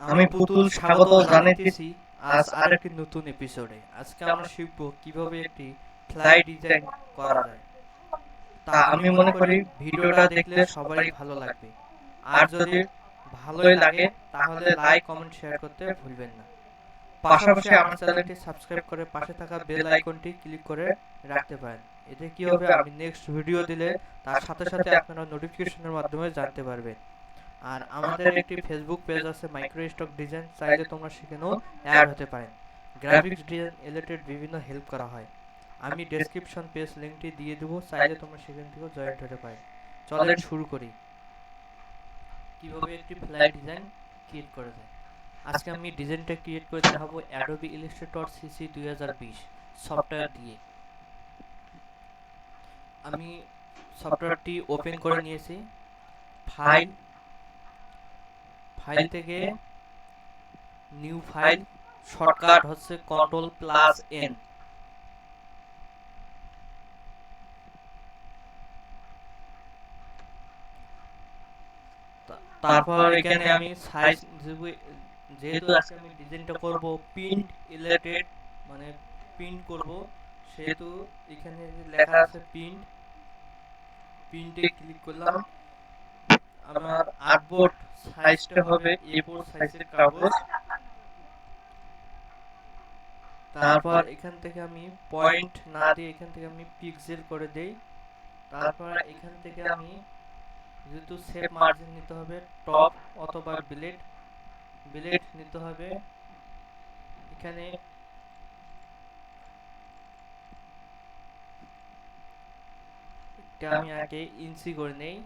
আমি পুতুল স্বাগত জানাইতেছি আজ আরেকটি নতুন এপিসোডে আজকে আমরা শিখব কীভাবে একটি ফ্লাই ডিজাইন করা যায়। তা আমি মনে করি ভিডিওটা দেখলে সবারই ভালো লাগবে। আর যদি ভালোই লাগে তাহলে লাইক কমেন্ট শেয়ার করতে ভুলবেন না। পাশাপাশি আমার চ্যানেলটি সাবস্ক্রাইব করে পাশে থাকা বেল আইকনটি ক্লিক করে রাখতে পারেন। এতে কি হবে? আমি নেক্সট ভিডিও দিলে তার সাথে সাথে আপনারা নোটিফিকেশনের মাধ্যমে জানতে পারবেন। আর আমাদের একটি ফেসবুক পেজ আছে মাইক্রো স্টক ডিজাইন চাইলে তোমরা সেখানেও অ্যাড হতে পারেন। গ্রাফিক্স ডিজাইন রিলেটেড বিভিন্ন হেল্প করা হয়। আমি ডেসক্রিপশন পেজ লিংকটি দিয়ে দেবো চাইলে তোমরা সেখান থেকেও জয়েন্ট হতে পারো চলেন শুরু করি। কীভাবে একটি ফ্লাই ডিজাইন ক্রিয়েট করা যায়? আজকে আমি ডিজাইনটা ক্রিয়েট করে দেখাবো অ্যাডোবি ইলাস্ট্রেটর সিসি দুই হাজার বিশ সফটওয়্যার দিয়ে। আমি সফটওয়্যারটি ওপেন করে নিয়েছি। ফাইল ফাইল থেকে নিউ ফাইল শর্টকাট হচ্ছে কন্ট্রোল প্লাস এন তারপর এখানে আমি সাইজ যেহেতু আজকে আমি ডিজাইনটা করব প্রিন্ট রিলেটেড মানে প্রিন্ট করব সেহেতু এখানে লেখা আছে প্রিন্ট প্রিন্টে ক্লিক করলাম। আমার আর্টবোর্ড সাইজটা হবে এ4 সাইজের কাগজ। তারপর এখান থেকে আমি পয়েন্ট না দিয়ে এখান থেকে আমি পিক্সেল করে দেই। তারপর এখান থেকে আমি যেহেতু সেভ মার্জিন নিতে হবে, টপ অথবা বিলেট বিলেট নিতে হবে। এখানে আমি আগে ইঞ্চি করে নেই।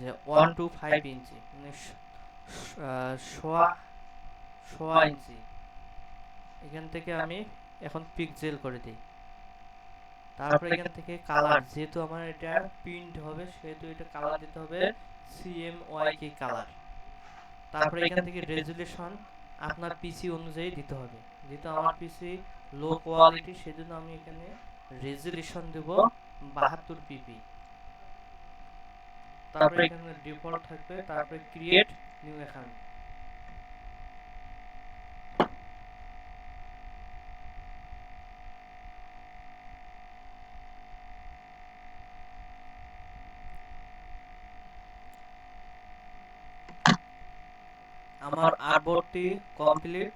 যে ওয়ান টু ফাইভ ইঞ্চি মানে সোয়া সোয়া ইঞ্চি এখান থেকে আমি এখন পিকজেল করে দিই। তারপর এখান থেকে কালার যেহেতু আমার এটা প্রিন্ট হবে সেহেতু এটা কালার দিতে হবে কে কালার তারপরে এখান থেকে রেজুলেশন আপনার পিসি অনুযায়ী দিতে হবে। যেহেতু আমার পিসি লো কোয়ালিটি সেজন্য আমি এখানে রেজুলেশন দেব বাহাত্তর পিপি তারপরে এখানে ডিফল্ট থাকবে তারপরে ক্রিয়েট নিউ অ্যাকাউন্ট আমার আর্টবোর্ডটি কমপ্লিট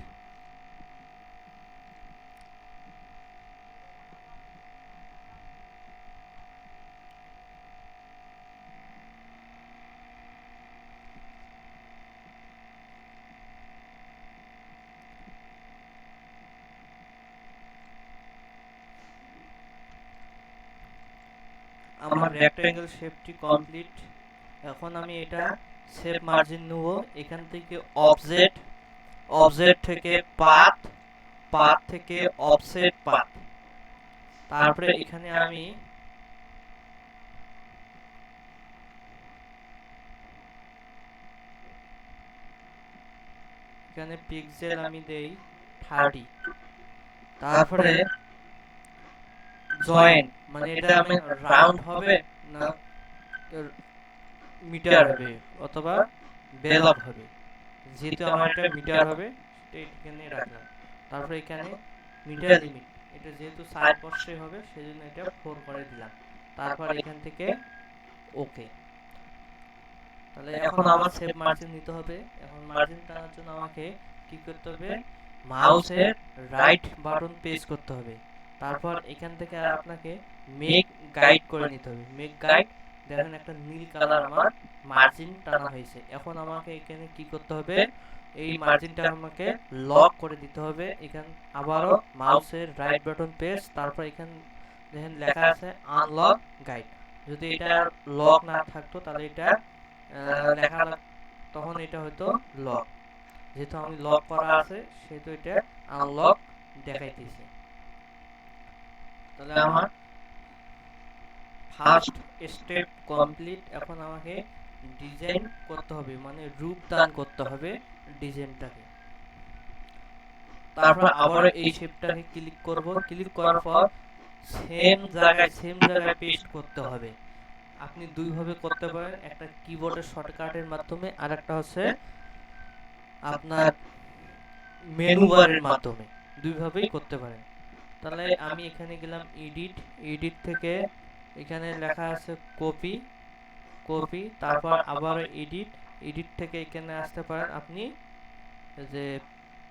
আমার রেক্টাঙ্গেল শেপটি কমপ্লিট এখন আমি এটা সেভ মার্জিন নেব। এখান থেকে অবজেক্ট অবজেক্ট থেকে পাথ পাথ থেকে অফসেট পাথ তারপরে এখানে আমি এখানে পিক্সেল আমি দেই থার্টি তারপরে জয়েন্ট মানে এটা আমি রাউন্ড হবে না মিটার হবে অথবা বেলক হবে। যেহেতু আমার এটা মিটার হবে এখানে রাখলাম। তারপরে এখানে মিটার লিমিট এটা যেহেতু সাইড বর্ষে হবে সেজন্য এটা ফোর করে দিলাম। তারপর এখান থেকে ওকে তাহলে এখন আমার সেভ মার্জিন নিতে হবে। এখন মার্জিন টানার জন্য আমাকে কি করতে হবে? মাউসের রাইট বাটন প্রেস করতে হবে। তারপর এখান থেকে আপনাকে মেক গাইড করে নিতে হবে। মেক গাইড দেখেন একটা নীল কালার আমার মার্জিন টানা হয়েছে। এখন আমাকে এখানে কি করতে হবে? এই মার্জিনটা আমাকে লক করে দিতে হবে। এখান আবারও মাউসের রাইট বাটন প্রেস তারপর এখান দেখেন লেখা আছে আনলক গাইড যদি এটা লক না থাকতো তাহলে এটা লেখা তখন এটা হয়তো লক যেহেতু আমি লক করা আছে সেহেতু এটা আনলক দেখাইতেছে। তাহলে আমার ফার্স্ট স্টেপ কমপ্লিট। এখন আমাকে ডিজাইন করতে হবে মানে রূপদান করতে হবে ডিজাইনটাকে। তারপর আবার এই শেপটাকে ক্লিক করব। ক্লিক করার পর সেম জায়গায় সেম জায়গায় পেস্ট করতে হবে। আপনি দুইভাবে করতে পারেন। একটা কিবোর্ডের শর্টকাটের মাধ্যমে আর একটা হচ্ছে আপনার মেনু বারের মাধ্যমে। দুইভাবেই করতে পারেন। তাহলে আমি এখানে গেলাম এডিট এডিট থেকে এখানে লেখা আছে কপি কপি তারপর আবার এডিট এডিট থেকে এখানে আসতে পারেন আপনি যে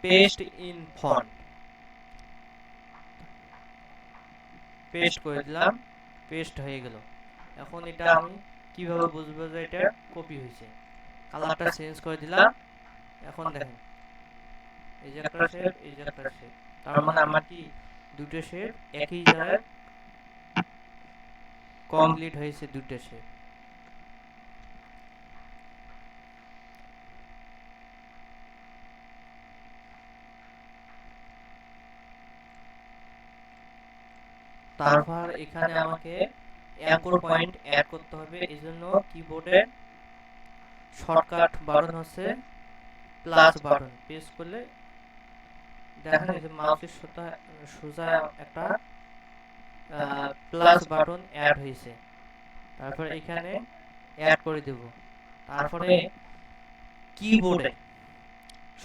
পেস্ট ইন ফন্ট পেস্ট করে দিলাম পেস্ট হয়ে গেল। এখন এটা আমি কীভাবে বুঝব যে এটা কপি হয়েছে? কালারটা চেঞ্জ করে দিলাম। এখন দেখেন, এই যে একটা শেপ এই যে একটা শেপ তার মানে আমার কি দুটো শেপ একই জায়গায় কমপ্লিট হয়েছে দুটো শেপ তারপর এখানে আমাকে অ্যাঙ্কর পয়েন্ট অ্যাড করতে হবে। এই জন্য কিবোর্ডে শর্টকাট বাটন হচ্ছে প্লাস বাটন প্রেস করলে দেখেন যে মাউসের সোজা সোজা একটা প্লাস বাটন অ্যাড হয়েছে তারপর এখানে অ্যাড করে দেব। তারপরে কিবোর্ডে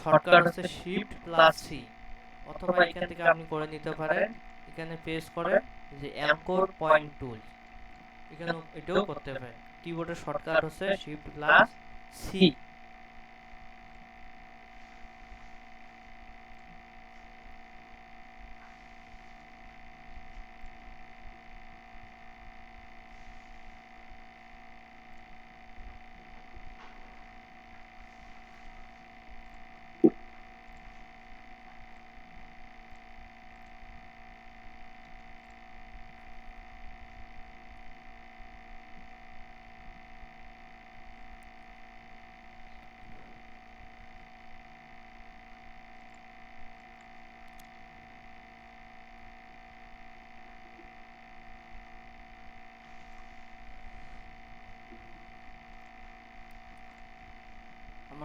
শর্টকাট হচ্ছে শিফট প্লাস সি অথবা এখান থেকে আপনি করে নিতে পারেন এখানে প্রেস করে যে অ্যাঙ্কর পয়েন্ট টুল এখানে এটাও করতে পারেন। কিবোর্ডের শর্টকাট হচ্ছে শিফট প্লাস সি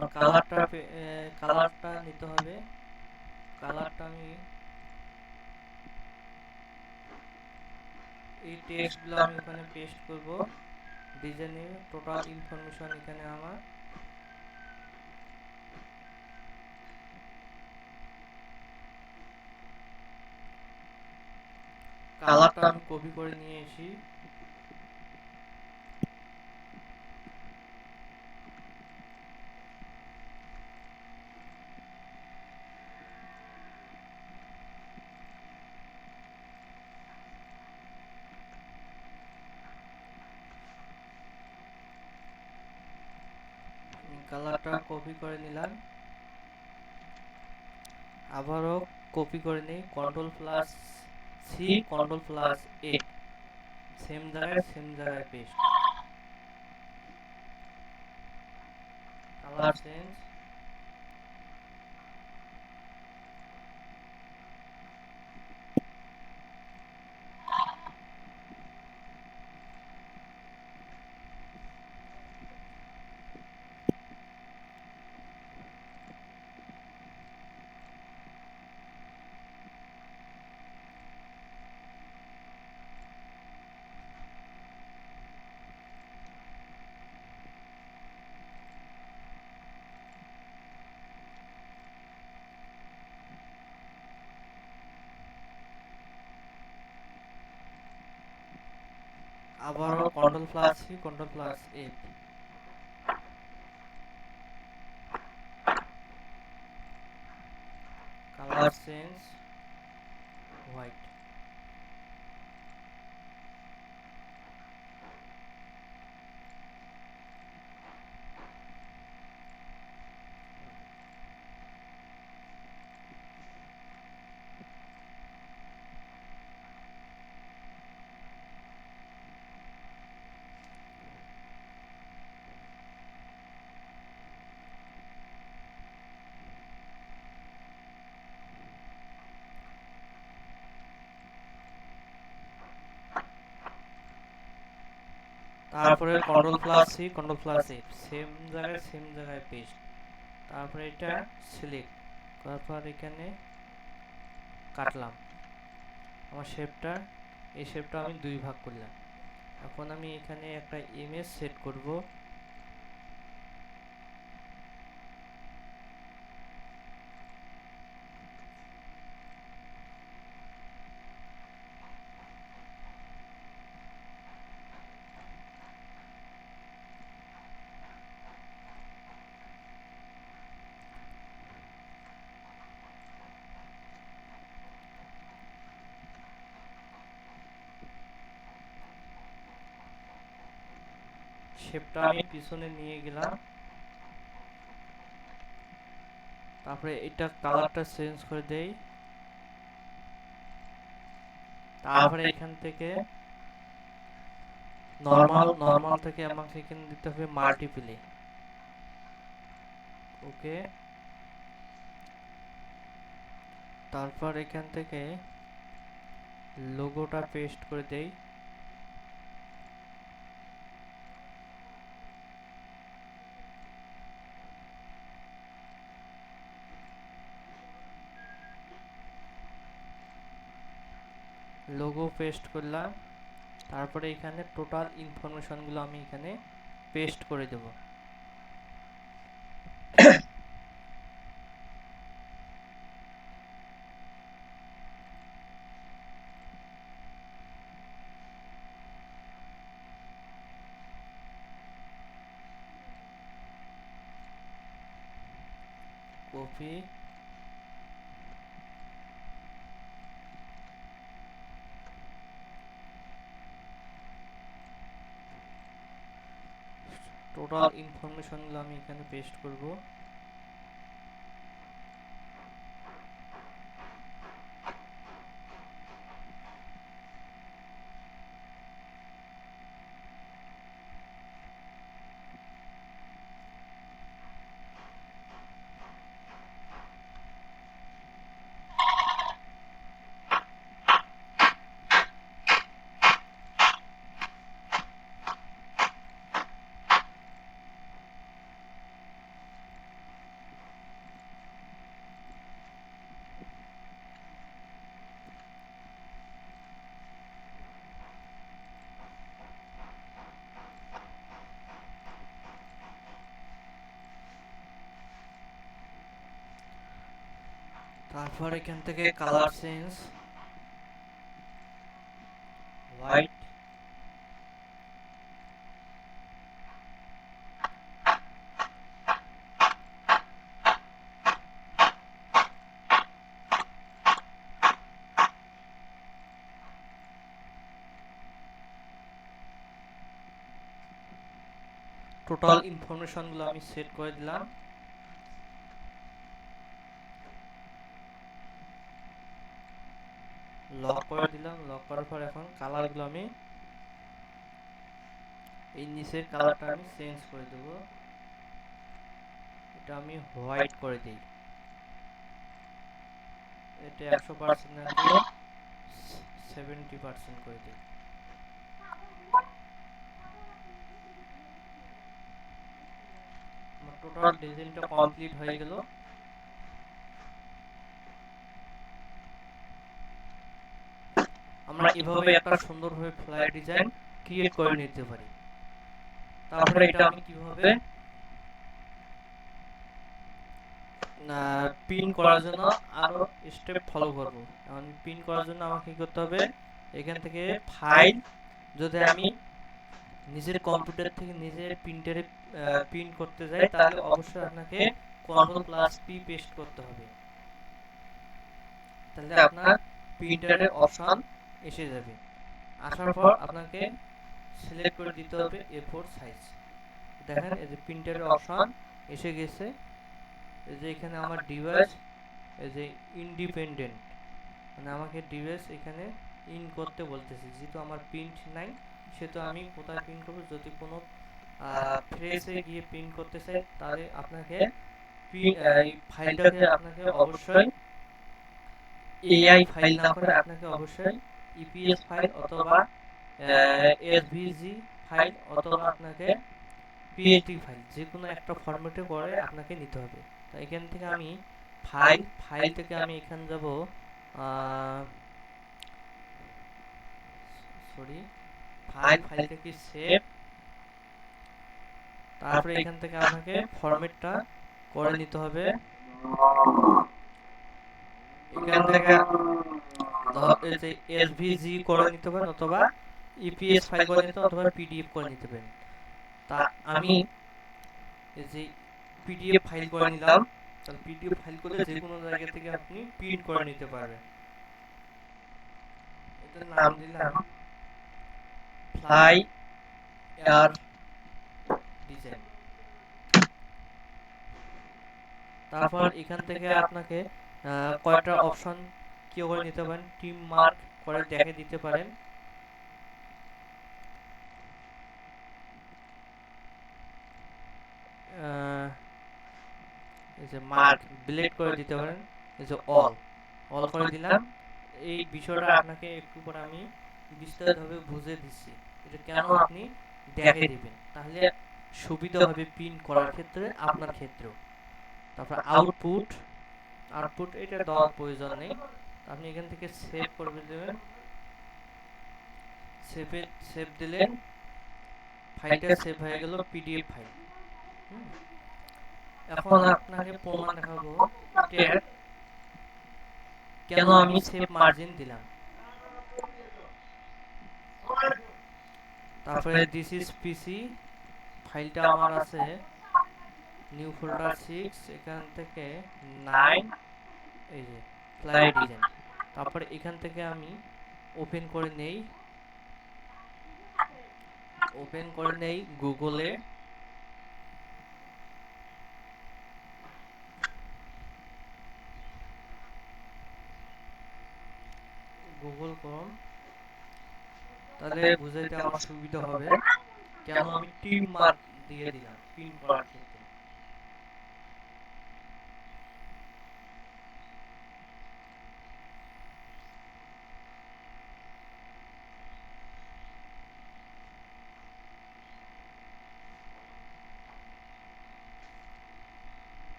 আমার কালারটা কালারটা নিতে হবে। কালারটা আমি এই টেক্সটগুলো আমি এখানে পেস্ট করব। ডিজাইনের টোটাল ইনফরমেশন এখানে আমার। কালারটা আমি কপি করে নিয়ে এসি কালারটা কপি করে নিলাম আবারও কপি করে নিই control plus C control plus A same জায়গায় সেম জায়গায় পেস্ট কালার চেঞ্জ আবারও control plus C control plus A colour change white তারপরে control plus C control plus F same জায়গায় সেম জায়গায় পেস্ট তারপরে এটা সিলেক্ট তারপর এখানে কাটলাম। আমার শেপটা এই শেপটা আমি দুই ভাগ করলাম। এখন আমি এখানে একটা ইমেজ সেট করব। শেপটা আমি পিছনে নিয়ে গেলাম। তারপরে এটা কালারটা চেঞ্জ করে দেই। তারপরে এখান থেকে নরমাল নরমাল থেকে আমাকে এখানে দিতে হবে মাল্টিপ্লে ওকে তারপর এখান থেকে লোগোটা পেস্ট করে দেই। লোগো পেস্ট করলাম। তারপরে এখানে টোটাল ইনফরমেশনগুলো আমি এখানে পেস্ট করে দেব। কপি টোটাল ইনফরমেশনগুলো আমি এখানে পেস্ট করব। তারপর এখান থেকে কালার চেঞ্জ হোয়াইট টোটাল ইনফরমেশনগুলো আমি সেট করে দিলাম। লক করে দিলাম লক করার পর এখন কালারগুলো আমি এই নিচের কালারটা আমি চেঞ্জ করে দেব। এটা আমি হোয়াইট করে দিই। এটা একশো পার্সেন্ট না দিয়ে সেভেন্টি পার্সেন্ট করে দিই। আমার টোটাল ডিজাইনটা কমপ্লিট হয়ে গেল। এভাবে একটা সুন্দরভাবে ফ্লাই ডিজাইন ক্রিয়েট করে নিতে পারি। তারপরে এটা আমি কীভাবে পিন করার জন্য আরও স্টেপ ফলো করব। এখন পিন করার জন্য আমাকে কি করতে হবে? এখান থেকে ফাইল যদি আমি নিজের কম্পিউটার থেকে নিজের প্রিন্টারে প্রিন্ট করতে যাই তাহলে অবশ্যই আপনাকে কন্ট্রোল প্লাস পি পেস্ট করতে হবে। তাহলে আপনার প্রিন্টারের অপশন এসে যাবে। আসার পর আপনাকে সিলেক্ট করে দিতে হবে এ ফোর সাইজ দেখেন এই যে প্রিন্টারের অপশন এসে গেছে। এই যে এখানে আমার ডিভাইস এই যে ইন্ডিপেন্ডেন্ট মানে আমাকে ডিভাইস এখানে ইন করতে বলতেছে। যেহেতু আমার প্রিন্ট নাই সেহেতু আমি কোথায় প্রিন্ট করব? যদি কোনো ফ্রেসে গিয়ে প্রিন্ট করতে চাই তাহলে আপনাকে ফাইলটাকে আপনাকে অবশ্যই এআই ফাইল না করে আপনাকে অবশ্যই ইপিএস ফাইল অথবা এসভিজি ফাইল অথবা আপনাকে পিএইচডি ফাইল যে কোনো একটা ফরম্যাটে করে আপনাকে নিতে হবে। তো এখান থেকে আমি ফাইল ফাইল থেকে আমি এখানে যাব সরি ফাইল ফাইলটা কি সেভ? তারপরে এখান থেকে আপনাকে ফরম্যাটটা করে নিতে হবে। এখান থেকে এসভিজি করে নিতে পারেন অথবা ইপিএস ফাইল করে নিতে অথবা পিডিএফ করে নিতে পারেন। তা আমি এই যে পিডিএফ ফাইল করে নিলাম। তাহলে পিডিএফ ফাইল করে যে কোনো জায়গা থেকে আপনি প্রিন্ট করে নিতে পারবেন। এটার নাম দিলাম ফ্লাই এয়ার ডিজাইন তারপর এখান থেকে আপনাকে কয়টা অপশন কি করে নিতে পারেন টিম মার্ক করে দেখে দিতে পারেন। এই যে মার্ক ব্লেড করে দিতে পারেন। এই যে অল অল করে দিলাম। এই বিষয়টা আপনাকে একটু পরে আমি বিস্তারিতভাবে বুঝে দিচ্ছি। এটা কেন আপনি দেখে দিবেন। তাহলে সুবিধা হবে প্রিন্ট করার ক্ষেত্রে আপনার ক্ষেত্রেও তারপর আউটপুট আউটপুট এটা দেওয়ার প্রয়োজন নেই। আপনি এখান থেকে সেভ করবে দেবেন। সেভে সেভ দিলেন ফাইলটা সেভ হয়ে গেল পিডিএফ ফাইল এখন আপনাকে প্রমাণ দেখাবো কেন আমি সেভ মার্জিন দিলাম। তারপরে দিস ইজ পিসি ফাইলটা আমার আছে নিউ ফোল্ডার সিক্স এখান থেকে নাইন এই যে ফ্লাই ডিজাইন তারপরে এখান থেকে আমি ওপেন করে নেই। ওপেন করে নেই গুগলে গুগল ক্রোম তাহলে বুঝাইতে আমার সুবিধা হবে। কেন আমি টিম মার্ক দিয়ে দিলাম। পিন করার ক্ষেত্রে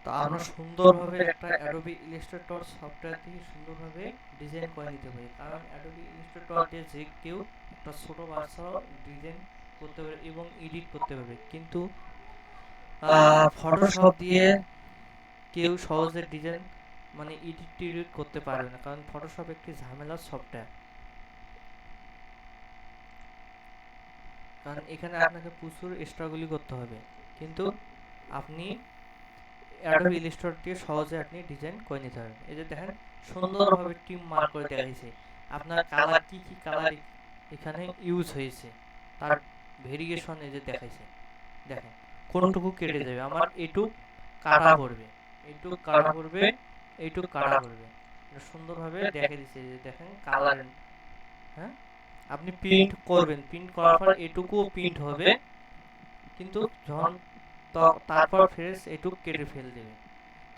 তো আমরা সুন্দরভাবে একটা অ্যাডোবি ইলাস্ট্রেটর সফটওয়্যার দিয়ে সুন্দরভাবে ডিজাইন করে নিতে পারি। কারণ অ্যাডোবি ইলাস্ট্রেটর দিয়ে যে কেউ একটা ছোট বাচ্চাও ডিজাইন করতে পারে এবং এডিট করতে পারবে। কিন্তু ফটোশপ দিয়ে কেউ সহজে ডিজাইন মানে এডিট টিডিট করতে পারবে না। কারণ ফটোশপ একটি ঝামেলার সফটওয়্যার কারণ এখানে আপনাকে প্রচুর এক্সট্রাগুলি করতে হবে। কিন্তু আপনি অ্যাডোবি ইলাস্ট্রেটর দিয়ে সহজে আপনি ডিজাইন করে নিতে পারবেন। এই যে দেখেন সুন্দরভাবে টিম মার্ক করে দেখাইছে আপনার কালার কি কি কালার এখানে ইউজ হয়েছে? তার ভেরিয়েশন এই যে দেখাইছে। দেখেন কোনটুকু কেটে যাবে? আমার এটুক কাটা পড়বে। এইটুক কাটা পড়বে এইটুক কাটা পড়বে। এটা সুন্দরভাবে দেখে দিচ্ছে যে দেখেন কালার হ্যাঁ? আপনি প্রিন্ট করবেন। প্রিন্ট করার পর এটুকুও প্রিন্ট হবে। কিন্তু যখন তো- তারপর ফ্রেশ এটুক কেটে ফেল দেবে।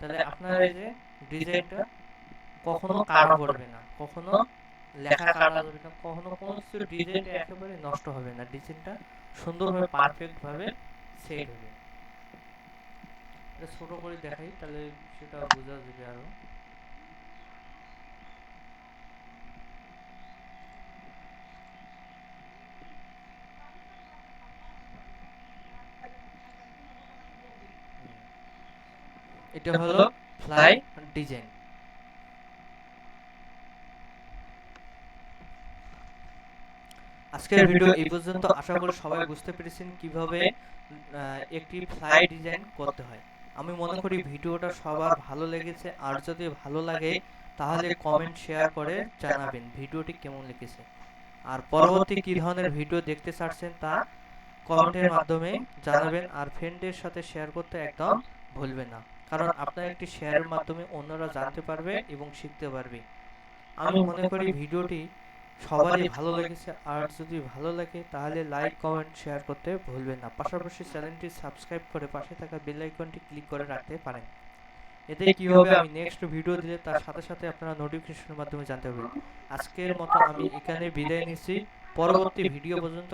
তাহলে আপনার এই যে ডিজাইনটা কখনো কাটা পড়বে না কখনো লেখা কাটা যাবে না কখনো কোনো কিছু ডিজাইনটা একেবারে নষ্ট হবে না ডিজাইনটা সুন্দরভাবে পারফেক্ট ভাবে সেট হবে। এটা ছোট করে দেখাই তাহলে সেটা বোঝা যাবে আরও। এটা হলো ফ্লাই ডিজাইন। আজকের ভিডিও এই পর্যন্ত আশা করি সবাই বুঝতে পেরেছেন কীভাবে একটি ফ্লাই ডিজাইন করতে হয়। আমি মনে করি ভিডিওটা সবার ভালো লেগেছে আর যদি ভালো লাগে তাহলে কমেন্ট শেয়ার করে জানাবেন ভিডিওটি কেমন লেগেছে। আর পরবর্তী কী ধরনের ভিডিও দেখতে চাচ্ছেন তা কমেন্টের মাধ্যমে জানাবেন। আর ফ্রেন্ডের সাথে শেয়ার করতে একদম ভুলবেন না। কারণ আপনার একটি শেয়ারের মাধ্যমে অন্যরা জানতে পারবে এবং শিখতে পারবে। আমি মনে করি ভিডিওটি সবারই ভালো লেগেছে আর যদি ভালো লাগে তাহলে লাইক কমেন্ট শেয়ার করতে ভুলবেন না। পাশাপাশি চ্যানেলটি সাবস্ক্রাইব করে পাশে থাকা বেল আইকনটি ক্লিক করে রাখতে পারেন। এতে কি হবে আমি নেক্সট ভিডিও দিলে তার সাথে সাথে আপনারা নোটিফিকেশনের মাধ্যমে জানতে পারবেন। আজকের মতো আমি এখানে বিদায় নিচ্ছি। পরবর্তী ভিডিও পর্যন্ত